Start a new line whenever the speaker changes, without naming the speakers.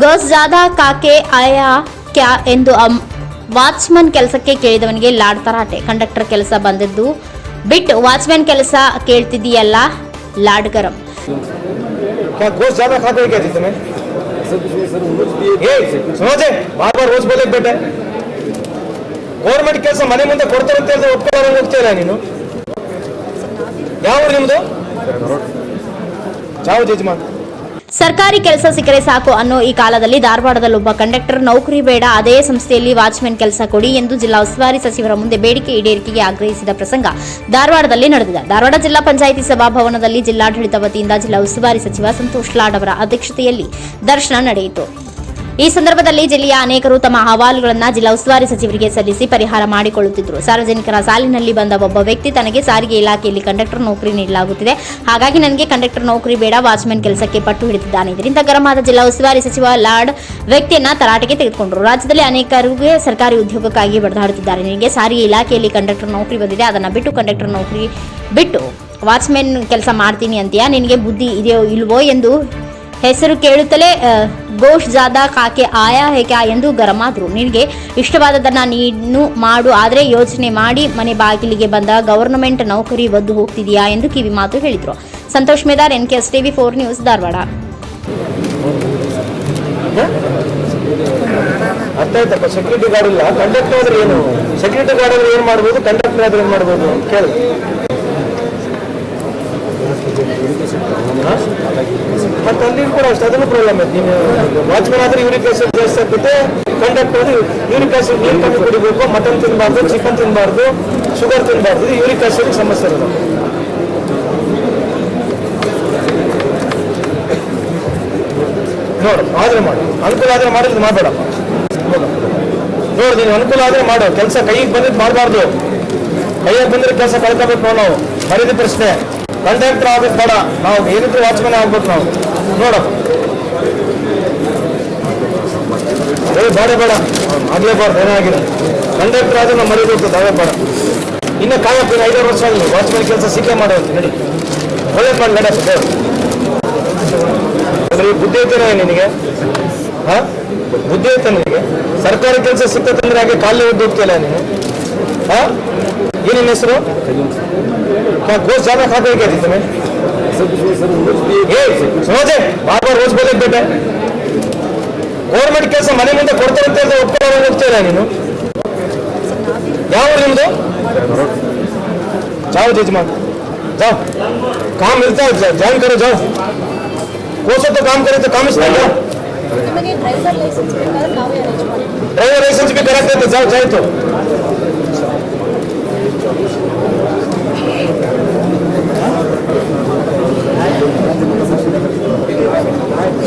Girls ಜಾದಾ ಕಾಕೆ ಆಯಾ ಕ್ಯಾ ಎಂದು ವಾಚ್ಮನ್ ಕೆಲಸಕ್ಕೆ ಕೇಳಿದವನಿಗೆ ಲಾಡ್ ತರಾಟೆ. ಕಂಡಕ್ಟರ್ ಕೆಲಸ ಬಂದದ್ದು. ಬಿಟ್ ವಾಚ್ಮನ್ ಕೆಲಸ ಕೇಳ್ತಿದೀಯಲ್ಲ ಲಾಡ್ ಗರಂ.
ಗೌರ್ಮೆಂಟ್ ಕೆಲಸ ಮನೆ ಮುಂದೆ ಕೊಡ್ತಾರೆ ಅಂತ ಹೇಳಿದ್ರೆ ಒಪ್ಪಿಕೊಳ್ಳೋ ಹೋಗ್ತೀರ ನೀನು? ಯಾವ ನಿಮ್ದು? ಚಾವು ಜಜ್ಮಾನ್
ಸರ್ಕಾರಿ ಕೆಲಸ ಸಿಕ್ಕರೆ ಸಾಕು ಅನ್ನೋ ಈ ಕಾಲದಲ್ಲಿ ಧಾರವಾಡದಲ್ಲೊಬ್ಬ ಕಂಡಕ್ಟರ್ ನೌಕರಿ ಬೇಡ, ಅದೇ ಸಂಸ್ಥೆಯಲ್ಲಿ ವಾಚ್ಮೆನ್ ಕೆಲಸ ಕೊಡಿ ಎಂದು ಜಿಲ್ಲಾ ಉಸ್ತುವಾರಿ ಸಚಿವರ ಮುಂದೆ ಬೇಡಿಕೆ ಈಡೇರಿಕೆಗೆ ಆಗ್ರಹಿಸಿದ ಪ್ರಸಂಗ ಧಾರವಾಡದಲ್ಲಿ ನಡೆದಿದೆ. ಧಾರವಾಡ ಜಿಲ್ಲಾ ಪಂಚಾಯಿತಿ ಸಭಾಭವನದಲ್ಲಿ ಜಿಲ್ಲಾಡಳಿತ ವತಿಯಿಂದ ಜಿಲ್ಲಾ ಉಸ್ತುವಾರಿ ಸಚಿವ ಸಂತೋಷ್ ಲಾಡ್ ಅವರ ಅಧ್ಯಕ್ಷತೆಯಲ್ಲಿ ದರ್ಶನ ನಡೆಯಿತು. ಈ ಸಂದರ್ಭದಲ್ಲಿ ಜಿಲ್ಲೆಯ ಅನೇಕರು ತಮ್ಮ ಅಹವಾಲುಗಳನ್ನು ಜಿಲ್ಲಾ ಉಸ್ತುವಾರಿ ಸಚಿವರಿಗೆ ಸಲ್ಲಿಸಿ ಪರಿಹಾರ ಮಾಡಿಕೊಳ್ಳುತ್ತಿದ್ದರು. ಸಾರ್ವಜನಿಕರ ಸಾಲಿನಲ್ಲಿ ಬಂದ ಒಬ್ಬ ವ್ಯಕ್ತಿ ತನಗೆ ಸಾರಿಗೆ ಇಲಾಖೆಯಲ್ಲಿ ಕಂಡಕ್ಟರ್ ನೌಕರಿ ನೀಡಲಾಗುತ್ತಿದೆ. ಹಾಗಾಗಿ ನನಗೆ ಕಂಡಕ್ಟರ್ ನೌಕರಿ ಬೇಡ ವಾಚ್ಮನ್ ಕೆಲಸಕ್ಕೆ ಪಟ್ಟು ಹಿಡಿದಿದ್ದಾನೆ. ಇದರಿಂದ ಗರಮಾದ ಜಿಲ್ಲಾ ಉಸ್ತುವಾರಿ ಸಚಿವ ಲಾರ್ಡ್ ವ್ಯಕ್ತಿಯನ್ನ ತರಾಟೆಗೆ ತೆಗೆದುಕೊಂಡರು. ರಾಜ್ಯದಲ್ಲಿ ಅನೇಕರಿಗೆ ಸರ್ಕಾರಿ ಉದ್ಯೋಗಕ್ಕಾಗಿ ಬಡದಾಡುತ್ತಿದ್ದಾರೆ. ನಿನಗೆ ಸಾರಿಗೆ ಇಲಾಖೆಯಲ್ಲಿ ಕಂಡಕ್ಟರ್ ನೌಕರಿ ಬಂದಿದೆ, ಅದನ್ನು ಬಿಟ್ಟು ಕಂಡಕ್ಟರ್ ನೌಕರಿ ಬಿಟ್ಟು ವಾಚ್ಮೆನ್ ಕೆಲಸ ಮಾಡ್ತೀನಿ ಅಂತೀಯಾ? ನಿನಗೆ ಬುದ್ಧಿ ಇದೆಯೋ ಇಲ್ವೋ ಎಂದು ಹೆಸರು ಕೇಳುತ್ತಲೇ ಗೋಶ್ ಜಾದಾ ಕಾಕೆ ಆಯಾ ಹೇ ಕ್ಯಾ ಎಂದು ಗರಮಾದರು. ನಿನಗೆ ಇಷ್ಟವಾದದನ್ನ ನೀನು ಮಾಡು, ಆದರೆ ಯೋಚನೆ ಮಾಡಿ, ಮನೆ ಬಾಗಿಲಿಗೆ ಬಂದ ಗವರ್ನಮೆಂಟ್ ನೌಕರಿ ಒದ್ದು ಹೋಗ್ತಿದೆಯಾ ಎಂದು ಕಿವಿ ಮಾತು ಹೇಳಿದ್ರು. Santosh Medar N K S TV four news, Dharwad.
ಅರ್ಥ ಆಯ್ತಪ್ಪ ಸೆಕ್ಯೂರಿಟಿ ಗಾರ್ಡ್ ಇಲ್ಲ. ಕಂಡಕ್ಟರ್ ಆದ್ರೆ ಏನು? ಸೆಕ್ಯೂರಿಟಿ ಗಾರ್ಡ್ ಆದ್ರೆ ಏನು ಮಾಡ್ಬೋದು? ಕಂಡಕ್ಟರ್ ಆದ್ರೆ ಏನು ಮಾಡ್ಬೋದು? ಕೇಳಿ. ಅಲ್ಲಿ ಕೂಡ ಅಷ್ಟೇ, ಅದನ್ನು ಪ್ರಾಬ್ಲಮ್ ಇದೆ ನೀನು ವಾಚ್ಮನ್ ಆದ್ರೆ ಯೂರಿಕ್ ಆಸಿಡ್ ಜಾಸ್ತಿ ಆಗ್ತದೆ ಕಂಡಕ್ಟರ್ ಆದ್ರೆ ಯೂರಿಕ್ ಆಸಿಡ್ ನೀರು ಕಮ್ಮಿ ಕುಡಿಬೇಕು ಮಟನ್ ತಿನ್ನಬಾರ್ದು ಚಿಕನ್ ತಿನ್ನಬಾರ್ದು ಶುಗರ್ ತಿನ್ನಬಾರ್ದು ಯೂರಿಕ್ ಆಸಿಡ್ ಸಮಸ್ಯೆ ಇರೋದು. ನೋಡು, ಆದ್ರೆ ಮಾಡು. ಅನುಕೂಲ ಆದ್ರೆ ಮಾಡಿದ್ರೆ ಮಾಡಬೇಡ ನೋಡು, ನೀನು ಅನುಕೂಲ ಆದ್ರೆ ಮಾಡು. ಕೆಲಸ ಕೈಗೆ ಬಂದಿದ್ದು ಮಾಡಬಾರ್ದು. ಕೈಯಾಗ ಬಂದ್ರೆ ಕೆಲಸ ಕಳ್ಕೋಬೇಕು ನಾವು. ಮರಿದ ಪ್ರಶ್ನೆ. ಕಂಡಕ್ಟರ್ ಆಗಬೇಕು ಬೇಡ. ನಾವು ಏನಿದ್ರು ವಾಚ್ಮನ್ ಆಗ್ಬೇಕು ನಾವು. ನೋಡಪ್ಪ. ಬೇಡ ಬೇಡ. ಬೇಡ ಆಗ್ಲೇಬಾರ್ದು ಏನಾಗಿಲ್ಲ ಕಂಡಕ್ಟರ್ ಆದ್ರೆ ನಾವು ಮರಿಬೇಕು ತಾವೇ ಬೇಡ. ಇನ್ನು ಕಾಯಪ್ಪ ಐದಾರು ವರ್ಷ ಆಗಲಿ ವಾಚ್ಮ್ಯಾನ್ ಕೆಲಸ ಸಿಕ್ಕೇ ಮಾಡೋದು ನಡಿ. ಒಳ್ಳೆ ಮಾಡಿ ನಡಪ್ಪ ಅಂದ್ರೆ ಬುದ್ಧಿ ಐತೆ ನಿನಗೆ? ಹಾ? ಬುದ್ಧಿ ಐತೆ ನಿನಗೆ? ಸರ್ಕಾರಿ ಕೆಲಸ ಸಿಕ್ತಂದ್ರೆ ಹಾಗೆ ಕಾಲೇ ಉದ್ದೋಗ್ತಿಲ್ಲ ನೀನು? ಹಾ? ಏನೇನು ಹೆಸರು? ಗೋಸ್ ಜಾಗ ಖಾತೆ ಹೇಗೆ हो क्या थी तुम्हें ए सुनो जे बार बार रोज बोले ಬೇಟೆ ಗೌರ್ಮೆಂಟ್ ಕೆಲಸ ಮನೆ ಮುಂದೆ ಕೊಡ್ತಾರೆ ಅಂತ ಹೇಳಿದ್ರೆ ಒಪ್ಕೊಳ್ಳೋ ಹೋಗ್ತಾ ಇಲ್ಲ ನೀನು ಯಾವ ಊರು ನಿಮ್ದು जाओ जजमान जाओ काम मिलता है ज्वाइन करो जाओ कोसो तो काम करे तो काम इसमें जाओ
ನಿಮಗೆ ಡ್ರೈವರ್ ಲೈಸೆನ್ಸ್ ಬೇಕಾದ್ರೆ ನಾವೇ ಅರೇಂಜ್ ಮಾಡಿ
ड्राइवर लाइसेंस भी करा देते जाओ जाए तो